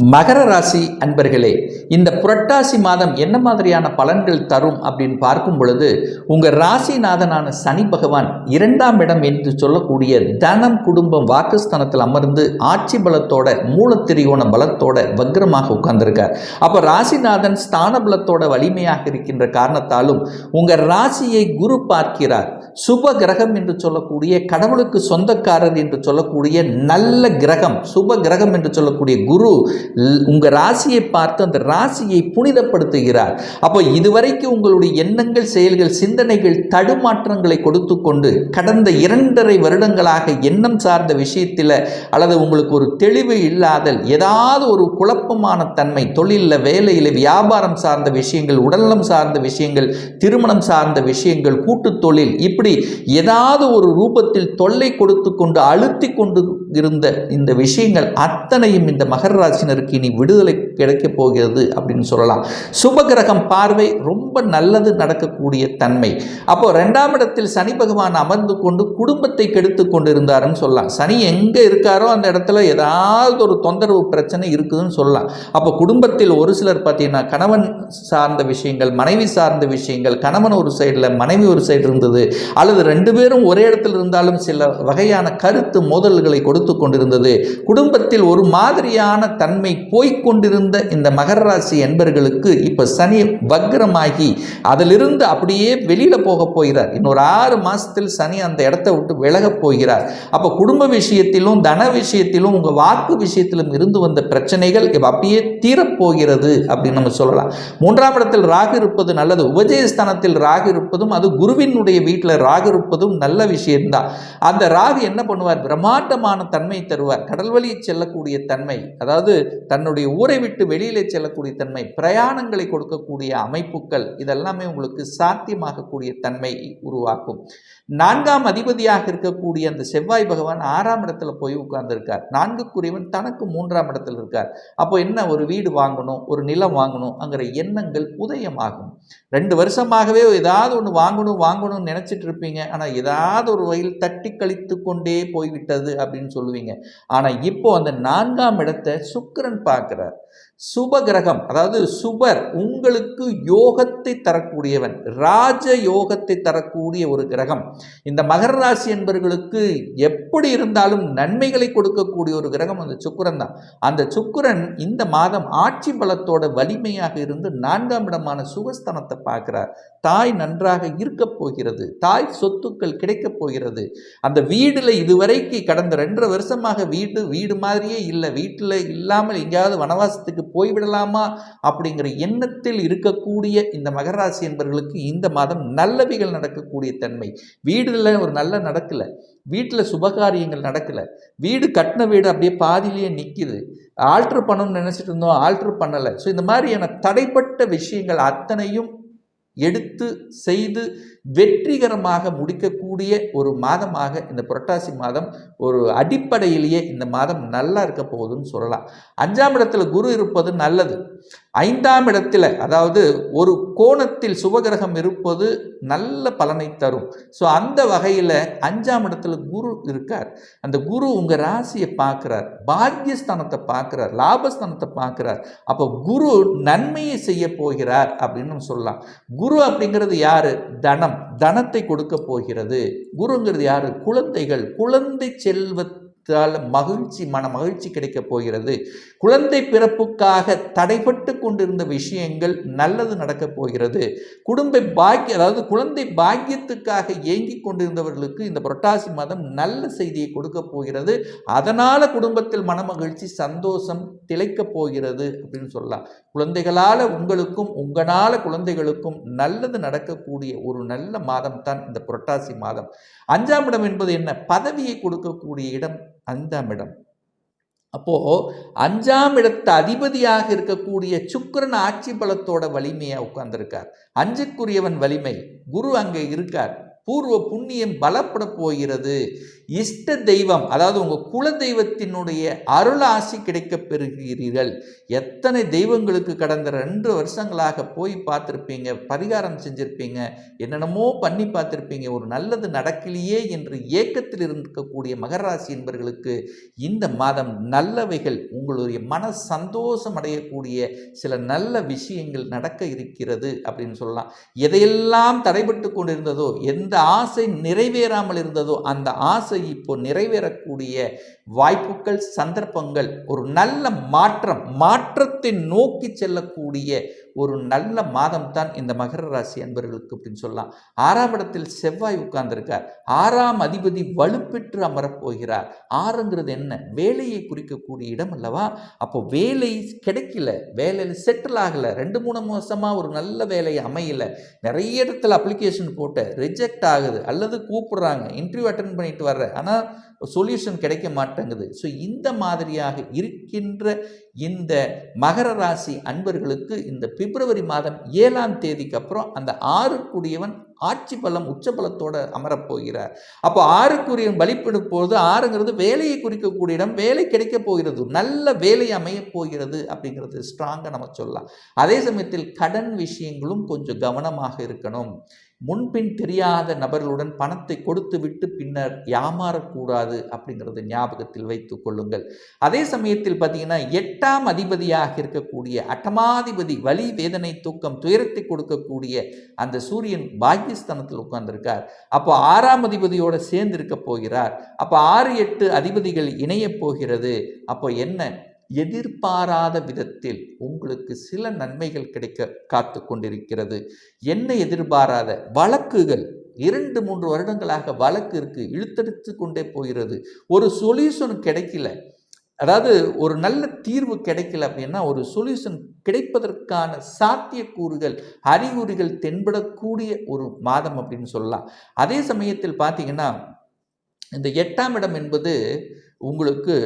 மகர ராசி அன்பர்களே இந்த புரட்டாசி மாதம் என்ன மாதிரியான பலன்கள் தரும் அப்படின்னு பார்க்கும் பொழுது உங்கள் ராசிநாதனான சனி பகவான் இரண்டாம் இடம் என்று சொல்லக்கூடிய தனம் குடும்பம் வாக்குஸ்தானத்தில் அமர்ந்து ஆட்சி பலத்தோட மூலத்திரியோண பலத்தோட வக்ரமாக உட்கார்ந்திருக்கார். அப்போ ராசிநாதன் ஸ்தான பலத்தோட வலிமையாக இருக்கின்ற காரணத்தாலும் உங்கள் ராசியை குரு பார்க்கிறார். சுப கிரகம் என்று சொல்லக்கூடிய கடவுளுக்கு சொந்தக்காரர் என்று சொல்லக்கூடிய நல்ல கிரகம் சுப கிரகம் என்று சொல்லக்கூடிய குரு உங்கள் ராசியை பார்த்து அந்த ராசியை புனிதப்படுத்துகிறார். அப்போ இதுவரைக்கும் உங்களுடைய எண்ணங்கள் செயல்கள் சிந்தனைகள் தடுமாற்றங்களை கொடுத்து கொண்டு கடந்த இரண்டரை வருடங்களாக எண்ணம் சார்ந்த விஷயத்தில் அல்லது உங்களுக்கு ஒரு தெளிவு இல்லாதல் ஏதாவது ஒரு குழப்பமான தன்மை தொழிலில் வேலையில் வியாபாரம் சார்ந்த விஷயங்கள் உடல்நலம் சார்ந்த விஷயங்கள் திருமணம் சார்ந்த விஷயங்கள் கூட்டுத் தொழில் இப்படி ஏதாவது ஒரு ரூபத்தில் தொல்லை கொடுத்து கொண்டு அழுத்தி கொண்டு இருந்த இந்த விஷயங்கள் அத்தனையும் இந்த மகர ராசினருக்கு இனி விடுதலை கிடைக்கப் போகிறது அப்படின்னு சொல்லலாம். சுபகிரகம் பார்வை ரொம்ப நல்லது நடக்கக்கூடிய தன்மை. அப்போ ரெண்டாம் இடத்தில் சனி பகவான் அமர்ந்து கொண்டு குடும்பத்தை கெடுத்து கொண்டு இருந்தாருன்னு சொல்லலாம். சனி எங்கே இருக்காரோ அந்த இடத்துல ஏதாவது ஒரு தொந்தரவு பிரச்சனை இருக்குதுன்னு சொல்லலாம். அப்போ குடும்பத்தில் ஒரு சிலர் பார்த்தீங்கன்னா கணவன் சார்ந்த விஷயங்கள் மனைவி சார்ந்த விஷயங்கள் கணவன் ஒரு சைடில் மனைவி ஒரு சைடு இருந்தது. அல்லது ரெண்டு பேரும் ஒரே இடத்துல இருந்தாலும் சில வகையான கருத்து மோதல்களை கொடுத்து கொண்டிருந்தது. குடும்பத்தில் ஒரு மாதிரியான தன்மை போய்கொண்டிருந்த இந்த மகர ராசி என்பர்களுக்கு இப்போ சனி வக்ரமாகி அதிலிருந்து அப்படியே வெளியில் போக போகிறார். இன்னொரு ஆறு மாசத்தில் சனி அந்த இடத்த விட்டு விலகப் போகிறார். அப்போ குடும்ப விஷயத்திலும் தன விஷயத்திலும் உங்கள் வாக்கு விஷயத்திலும் இருந்து வந்த பிரச்சனைகள் இப்போ அப்படியே தீரப்போகிறது அப்படின்னு நம்ம சொல்லலாம். மூன்றாம் இடத்தில் ராகு இருப்பது நல்லது. உபஜயஸ்தானத்தில் ராகு இருப்பதும் அது குருவினுடைய வீட்டில் ராகு இருப்பதும் நல்ல விஷயம்தான். அந்த ராகு என்ன பண்ணுவார்? பிரம்மாண்டமான தன்மை தருவார். கடல் வழியை செல்லக்கூடிய தன்மை அதாவது தன்னுடைய ஊரை விட்டு வெளியிலே செல்லக்கூடிய தன்மை பிரயாணங்களை கொடுக்கக்கூடிய அமைப்புகள் இதெல்லாமே உங்களுக்கு சாத்தியமாகக்கூடிய தன்மை உருவாக்கும். நான்காம் அதிபதியாக இருக்கக்கூடிய அந்த செவ்வாய் பகவான் ஆறாம் இடத்துல போய் உட்கார்ந்திருக்கார். நான்குக்குரியவன் தனக்கு மூன்றாம் இடத்துல இருக்கார். அப்போ என்ன ஒரு வீடு வாங்கணும் ஒரு நிலம் வாங்கணும் அங்கிற எண்ணங்கள் உதயமாகும். ரெண்டு வருஷமாகவே ஏதாவது ஒன்று வாங்கணும் வாங்கணும்னு நினச்சிட்டு இருப்பீங்க. ஆனால் ஏதாவது ஒரு வகையில் தட்டி கழித்து கொண்டே போய்விட்டது அப்படின்னு சொல்லுவீங்க. ஆனால் இப்போ அந்த நான்காம் இடத்தை சுக்கரன் பார்க்குறார். சுப கிரகம் அதாவது சுபர் உங்களுக்கு யோகத்தை தரக்கூடியவன் ராஜ யோகத்தை தரக்கூடிய ஒரு கிரகம். இந்த மகர ராசி என்பவர்களுக்கு எப்படி இருந்தாலும் நன்மைகளை கொடுக்கக்கூடிய ஒரு கிரகம் அந்த சுக்கரன் தான். அந்த சுக்கரன் இந்த மாதம் ஆட்சி பலத்தோட வலிமையாக இருந்து நான்காம் இடமான சுகஸ்தானத்தை பார்க்கிறார். தாய் நன்றாக இருக்கப் போகிறது. தாய் சொத்துக்கள் கிடைக்கப் போகிறது. அந்த வீடில் இதுவரைக்கு கடந்த ரெண்டரை வருஷமாக வீடு வீடு மாதிரியே இல்லை. வீட்டில் இல்லாமல் எங்கேயாவது வனவாசத்துக்கு போய்விடலாமா அப்படிங்கிற எண்ணத்தில் இருக்கக்கூடிய இந்த மகராசி என்பவர்களுக்கு இந்த மாதம் நல்லவைகள் நடக்கக்கூடிய தன்மை. வீடுல ஒரு நல்ல நடக்கலை. வீட்டில் சுபகாரியங்கள் நடக்கலை. வீடு கட்டின வீடு அப்படியே பாதியிலேயே நிற்கிது ஆல்ட்ரு பண்ணணும்னு நினச்சிட்டு இருந்தோம் ஆல்ட்ரு பண்ணலை. ஸோ இந்த மாதிரியான தடைப்பட்ட விஷயங்கள் அத்தனையும் எடுத்து செய்து வெற்றிகரமாக முடிக்கக்கூடிய ஒரு மாதமாக இந்த புரட்டாசி மாதம் ஒரு அடிப்படையிலேயே இந்த மாதம் நல்லா இருக்க போகுதுன்னு சொல்லலாம். அஞ்சாம் இடத்துல குரு இருப்பது நல்லது. ஐந்தாம் இடத்துல அதாவது ஒரு கோணத்தில் சுபகிரகம் இருப்பது நல்ல பலனை தரும். ஸோ அந்த வகையில் அஞ்சாம் இடத்துல குரு இருக்கார். அந்த குரு உங்கள் ராசியை பார்க்குறார். பாக்யஸ்தானத்தை பார்க்குறார். லாபஸ்தானத்தை பார்க்குறார். அப்போ குரு நன்மையை செய்ய போகிறார் அப்படின்னு நம்ம சொல்லலாம். குரு அப்படிங்கிறது யார்? தனம். தனத்தை கொடுக்க போகிறது. குருங்கிறது யாரு? குழந்தைகள். குழந்தை செல்வத்தால் மகிழ்ச்சி மன மகிழ்ச்சி கிடைக்கப் போகிறது. குழந்தை பிறப்புக்காக தடைப்பட்டு கொண்டிருந்த விஷயங்கள் நல்லது நடக்கப் போகிறது. குடும்ப பாக்கிய அதாவது குழந்தை பாக்கியத்துக்காக ஏங்கி கொண்டிருந்தவர்களுக்கு இந்த புரட்டாசி மாதம் நல்ல செய்தியை கொடுக்க போகிறது. அதனால் குடும்பத்தில் மனமகிழ்ச்சி சந்தோஷம் திளைக்கப் போகிறது அப்படின்னு சொல்லலாம். குழந்தைகளால் உங்களுக்கும் உங்களால் குழந்தைகளுக்கும் நல்லது நடக்கக்கூடிய ஒரு நல்ல மாதம் தான் இந்த புரட்டாசி மாதம். அஞ்சாம் இடம் என்பது என்ன? பதவியை கொடுக்கக்கூடிய இடம். அஞ்சாம் இடம். அப்போது அஞ்சாம் இடத்து அதிபதியாக இருக்கக்கூடிய சுக்கரன் ஆட்சி பலத்தோட வலிமையாக உட்கார்ந்திருக்கார். அஞ்சுக்குரியவன் வலிமை குரு அங்கே இருக்கார். பூர்வ புண்ணியம் பலப்பட போகிறது. இஷ்ட தெய்வம் அதாவது உங்கள் குல தெய்வத்தினுடைய அருளாசி கிடைக்கப் பெறுகிறீர்கள். எத்தனை தெய்வங்களுக்கு கடந்த ரெண்டு வருஷங்களாக போய் பார்த்துருப்பீங்க பரிகாரம் செஞ்சுருப்பீங்க என்னென்னமோ பண்ணி பார்த்துருப்பீங்க ஒரு நல்லது நடக்கலையே என்று ஏக்கத்தில் இருக்கக்கூடிய மகராசி என்பவர்களுக்கு இந்த மாதம் நல்லவைகள் உங்களுடைய மன சந்தோஷம் அடையக்கூடிய சில நல்ல விஷயங்கள் நடக்க இருக்கிறது அப்படின்னு சொல்லலாம். எதையெல்லாம் தடைபட்டு கொண்டிருந்ததோ எந்த ஆசை நிறைவேறாமல் இருந்ததோ அந்த ஆசை இப்போ நிறைவேறக்கூடிய வாய்ப்புகள் சந்தர்ப்பங்கள் ஒரு நல்ல மாற்றம் மாற்றத்தை நோக்கி செல்லக்கூடிய ஒரு நல்ல மாதம் தான் இந்த மகர ராசி அன்பர்களுக்கு அப்படின்னு சொல்லலாம். ஆறாம் இடத்தில் செவ்வாய் உட்கார்ந்திருக்கார். ஆறாம் அதிபதி வலுப்பெற்று அமரப் போகிறார் ஆறுங்கிறது என்ன? வேலையை குறிக்கக்கூடிய இடம் அல்லவா? அப்போ வேலை கிடைக்கல. வேலையில் செட்டில் ஆகலை. ரெண்டு மூணு மாதமாக ஒரு நல்ல வேலை அமையல. நிறைய இடத்துல அப்ளிகேஷன் போட்ட ரிஜெக்ட் ஆகுது. அல்லது கூப்பிடுறாங்க. இன்டர்வியூ அட்டன் பண்ணிட்டு வர்ற ஆனால் சொல்யூஷன் கிடைக்க மாட்டேங்குது. ஸோ இந்த மாதிரியாக இருக்கின்ற இந்த மகர ராசி அன்பர்களுக்கு இந்த பிப்ரவரி மாதம் ஏழாம் தேதிக்கு அப்புறம் அந்த ஆறுக்குரியவன் ஆட்சி பலம் உச்சபலத்தோடு அமரப்போகிறார் அப்போ ஆறுக்குரியவன் வழிபடும் போது ஆறுங்கிறது வேலையை குறிக்கக்கூடிய இடம் வேலை கிடைக்க போகிறது நல்ல வேலை அமையப் போகிறது அப்படிங்கிறது ஸ்ட்ராங்காக நம்ம சொல்லலாம். அதே சமயத்தில் கடன் விஷயங்களும் கொஞ்சம் கவனமாக இருக்கணும். முன்பின் தெரியாத நபர்களுடன் பணத்தை கொடுத்து விட்டு பின்னர் ஏமாறக்கூடாது அப்படிங்கிறது ஞாபகத்தில் வைத்து கொள்ளுங்கள். அதே சமயத்தில் பார்த்தீங்கன்னா எட்டாம் அதிபதியாக இருக்கக்கூடிய அட்டமாதிபதி வலி வேதனை தூக்கம் துயரத்தை கொடுக்கக்கூடிய அந்த சூரியன் பாக்கியஸ்தானத்தில் உட்கார்ந்திருக்கார். அப்போ ஆறாம் அதிபதியோடு சேர்ந்து இருக்க போகிறார். அப்போ ஆறு எட்டு அதிபதிகள் இணையப் போகிறது. அப்போ என்ன? எதிர்பாராத விதத்தில் உங்களுக்கு சில நன்மைகள் கிடைக்க காத்து கொண்டிருக்கிறது. என்ன எதிர்பாராத? வழக்குகள். இரண்டு மூன்று வருடங்களாக வழக்கு இருக்கு இழுத்தடித்து கொண்டே போகிறது. ஒரு சொல்யூஷன் கிடைக்கல. அதாவது ஒரு நல்ல தீர்வு கிடைக்கல அப்படின்னா ஒரு சொல்யூஷன் கிடைப்பதற்கான சாத்தியக்கூறுகள் அறிகுறிகள் தென்படக்கூடிய ஒரு மாதம் அப்படின்னு சொல்லலாம். அதே சமயத்தில் பார்த்தீங்கன்னா இந்த எட்டாம் இடம் என்பது உங்களுக்கு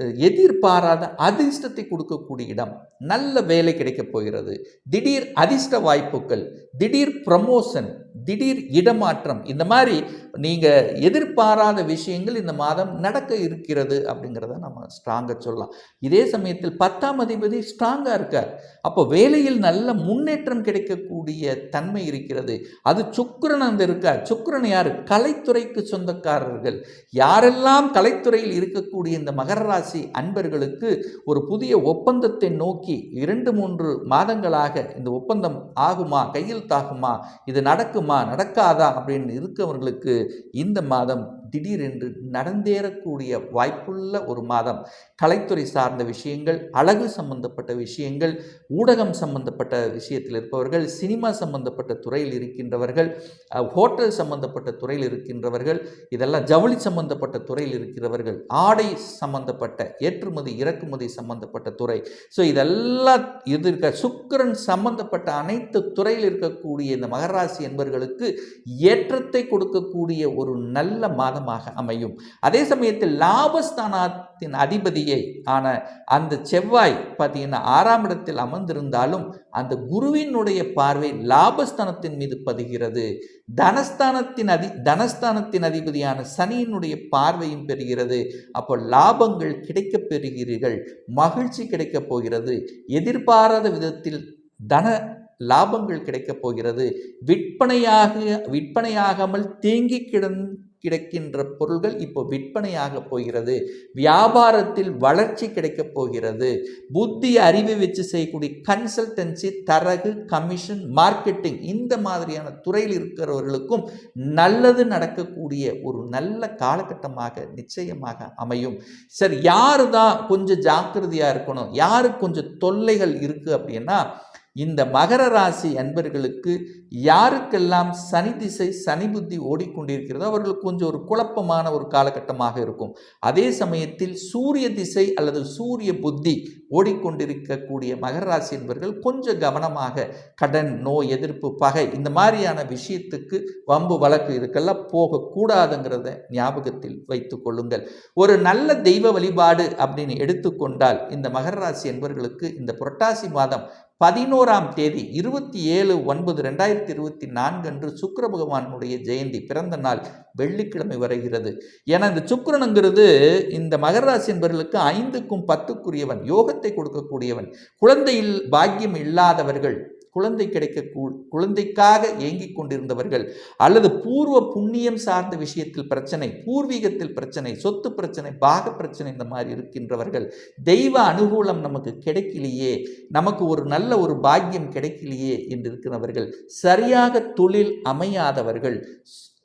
எதிர்பாராத அதிர்ஷ்டத்தை கொடுக்கக்கூடிய இடம். நல்ல வேலை கிடைக்கப் போகிறது. திடீர் அதிர்ஷ்ட வாய்ப்புகள் திடீர் ப்ரமோஷன் திடீர் இடமாற்றம். இந்த மாதிரி நீங்கள் எதிர்பாராத விஷயங்கள் இந்த மாதம் நடக்க இருக்கிறது அப்படிங்கிறத நம்ம ஸ்ட்ராங்காக சொல்லலாம். இதே சமயத்தில் பத்தாம் அதிபதி ஸ்ட்ராங்காக இருக்கார். அப்போ வேலையில் நல்ல முன்னேற்றம் கிடைக்கக்கூடிய தன்மை இருக்கிறது. அது சுக்கரன் அந்த இருக்கார். சுக்கரன் யார்? கலைத்துறைக்கு சொந்தக்காரர்கள். யாரெல்லாம் கலைத்துறையில் இருக்கக்கூடிய இந்த மகர ராசி அன்பர்களுக்கு ஒரு புதிய ஒப்பந்தத்தை நோக்கி இரண்டு மூன்று மாதங்களாக இந்த ஒப்பந்தம் ஆகுமா கையெழுத்தாகுமா இது நடக்குமா நடக்காதா அப்படின்னு இருக்கவர்களுக்கு இந்த மாதம் திடீரென்று நடந்தேறக்கூடிய வாய்ப்புள்ள ஒரு மாதம். கலைத்துறை சார்ந்த விஷயங்கள் அழகு சம்பந்தப்பட்ட விஷயங்கள் ஊடகம் சம்பந்தப்பட்ட விஷயத்தில் இருப்பவர்கள் சினிமா சம்பந்தப்பட்ட துறையில் இருக்கின்றவர்கள் ஹோட்டல் சம்பந்தப்பட்ட துறையில் இருக்கின்றவர்கள் இதெல்லாம் ஜவுளி சம்பந்தப்பட்ட துறையில் இருக்கிறவர்கள் ஆடை சம்பந்தப்பட்ட ஏற்றுமதி இறக்குமதி சம்பந்தப்பட்ட துறை. ஸோ இதெல்லாம் இது இருக்க சுக்கிரன் சம்பந்தப்பட்ட அனைத்து துறையில் இருக்கக்கூடிய இந்த மகராசி என்பவர்களுக்கு ஏற்றத்தை கொடுக்கக்கூடிய ஒரு நல்ல மாதமாக அமையும். அதே சமயத்தில் லாபஸ்தானத்தின் அதிபதியை ஆன அந்த செவ்வாய் பார்த்தீங்கன்னா ஆறாம் இடத்தில் அமர்ந்திருந்தாலும் அந்த குருவினுடைய பார்வை லாபஸ்தானத்தின் மீது பதிகிறது. தனஸ்தானத்தின் அதி தனஸ்தானத்தின் அதிபதியான சனியினுடைய பார்வையும் பெறுகிறது. அப்போ லாபங்கள் கிடைக்கப் பெறுகிறீர்கள். மகிழ்ச்சி கிடைக்கப் போகிறது. எதிர்பாராத விதத்தில் தன லாபங்கள் கிடைக்கப் போகிறது. விற்பனையாக விற்பனையாகாமல் தேங்கி கிடந் கிடைக்கின்ற பொருள்கள் இப்போ விற்பனையாக போகிறது. வியாபாரத்தில் வளர்ச்சி கிடைக்கப் போகிறது. புத்தி அறிவை வச்சு செய்யக்கூடிய கன்சல்டன்சி தரகு கமிஷன் மார்க்கெட்டிங் இந்த மாதிரியான துறையில் இருக்கிறவர்களுக்கும் நல்லது நடக்கக்கூடிய ஒரு நல்ல காலகட்டமாக நிச்சயமாக அமையும். சரி யார் தான் கொஞ்சம் ஜாக்கிரதையாக இருக்கணும்? யாருக்கு கொஞ்சம் தொல்லைகள் இருக்குது அப்படின்னா இந்த மகர ராசி அன்பர்களுக்கு யாருக்கெல்லாம் சனி திசை சனி புத்தி ஓடிக்கொண்டிருக்கிறதோ அவர்களுக்கு கொஞ்சம் ஒரு குழப்பமான ஒரு காலகட்டமாக இருக்கும். அதே சமயத்தில் சூரிய திசை அல்லது சூரிய புத்தி ஓடிக்கொண்டிருக்கக்கூடிய மகர ராசி என்பவர்கள் கொஞ்சம் கவனமாக கடன் நோய் எதிர்ப்பு பகை இந்த மாதிரியான விஷயத்துக்கு வம்பு வழக்கு இதுக்கெல்லாம் போகக்கூடாதுங்கிறத ஞாபகத்தில் வைத்து கொள்ளுங்கள். ஒரு நல்ல தெய்வ வழிபாடு அப்படின்னு எடுத்துக்கொண்டால் இந்த மகர ராசி என்பவர்களுக்கு இந்த புரட்டாசி மாதம் பதினோராம் தேதி இருபத்தி ஏழு ஒன்பது ரெண்டாயிரத்தி இருபத்தி நான்கு அன்று சுக்கர பகவானுடைய ஜெயந்தி பிறந்த நாள் வெள்ளிக்கிழமை வருகிறது. ஏன்னா இந்த சுக்கிரனுங்கிறது இந்த மகர என்பவர்களுக்கு ஐந்துக்கும் பத்துக்குரியவன் யோகத்தை கொடுக்கக்கூடியவன். குழந்தையில் பாக்கியம் இல்லாதவர்கள் குழந்தை கிடைக்க குழந்தைக்காக ஏங்கிக் கொண்டிருந்தவர்கள் அல்லது பூர்வ புண்ணியம் சார்ந்த விஷயத்தில் பிரச்சனை பூர்வீகத்தில் பிரச்சனை சொத்து பிரச்சனை பாக பிரச்சனை இந்த மாதிரி இருக்கின்றவர்கள் தெய்வ அனுகூலம் நமக்கு கிடைக்கலையே நமக்கு ஒரு நல்ல ஒரு பாக்கியம் கிடைக்கலையே என்று இருக்கிறவர்கள் சரியாக தொழில் அமையாதவர்கள்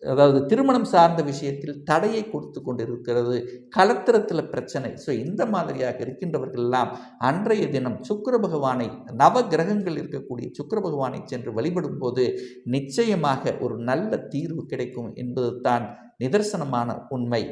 அதாவது திருமணம் சார்ந்த விஷயத்தில் தடையை கொடுத்து கொண்டிருக்கிறது கலத்திரத்தில் பிரச்சனை. ஸோ இந்த மாதிரியாக இருக்கின்றவர்கள் எல்லாம் அன்றைய தினம் சுக்கர பகவானை நவ கிரகங்கள் இருக்கக்கூடிய சுக்கர பகவானை சென்று வழிபடும் போது நிச்சயமாக ஒரு நல்ல தீர்வு கிடைக்கும் என்பது தான் நிதர்சனமான உண்மை.